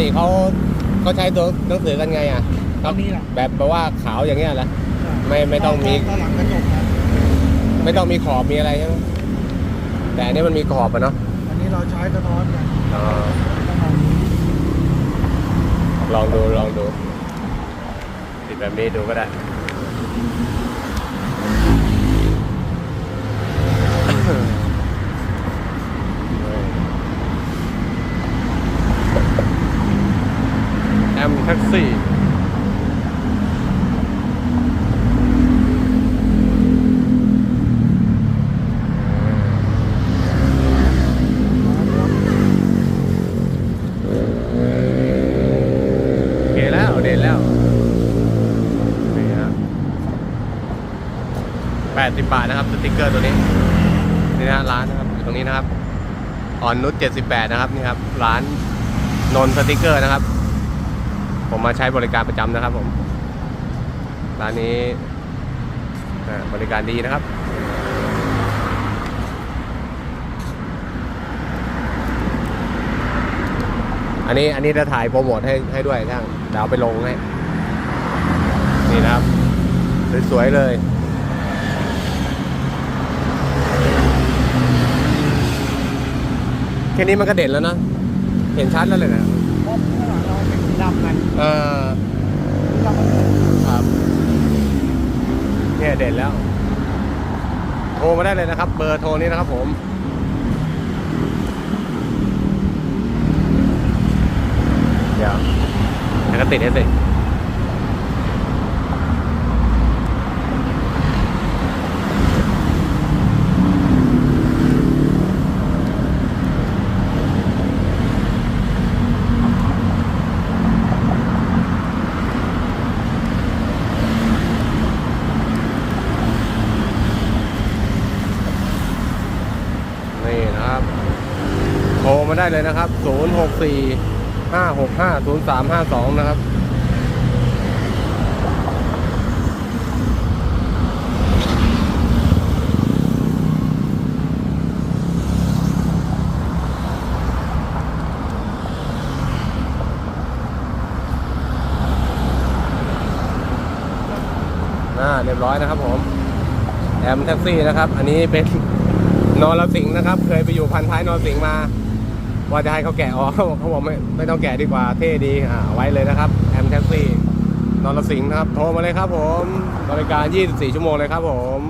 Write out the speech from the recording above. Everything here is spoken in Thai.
ติเขาเขาใช้ตัวหนังสือกันไงอะตอนนี้ล่ะแบบแปลว่าขาวอย่างเงี้ยแหละไม่ไม่ต้องมีตอนหลังกระจกนะไม่ต้องมีขอบมีอะไรใช่ไหมแต่อันนี้มันมีขอบอะเนาะอันนี้เราใช้สะท้อนกันอ่าต้องเอาลองดูลองดูติดแบบนี้ดูก็ได้ แอ มแท็กซี่โอเคแล้วเด่นแล้วนี่ครับแปดสิบบาทนะครับสติกเกอร์ตัวนี้นี่นะร้านนะครับอยู่ตรงนี้นะครับอ่อนนุชเจ็ดสิบแปดนะครับนี่ครับร้านนนสติกเกอร์นะครับ ผมมาใช้บริการประจำนะครับผมร้านนี้บริการดีนะครับ อันนี้อันนี้จะถ่ายโปรโมทให้ให้ด้วยช่างเดี๋ยวเอาไปลงให้ นี่นะครับ สวยๆเลยแค่นี้มันก็เด่นแล้วเนอะเห็นชัดแล้วเลยนะพบข้างหลังเราเป็นสีดำกัน เออ สีดำมัน ครับ เด่นแล้ว โทรมาได้เลยนะครับ เบอร์โทรนี้นะครับผมเดี๋ยวแล้วก็ติดให้สิ นี่นะครับ โทรมาได้เลยนะครับ 0 6 4 5 6 5 0 3 5 2 นะครับอ่าเรียบร้อยนะครับผมแอมแท็กซี่นะครับ อันนี้เป็น นอนรสิงห์นะครับ เคยไปอยู่พันท้ายนอนสิงห์มา ว่าจะให้เขาแกะออกเขาบอกไม่ไม่ต้องแกะดีกว่าเท่ดีอ่าไว้เลยนะครับแอมแท็กซี่นอนรสิงห์นะครับโทรมาเลยครับผมบริการ 24 ชั่วโมงเลยครับผม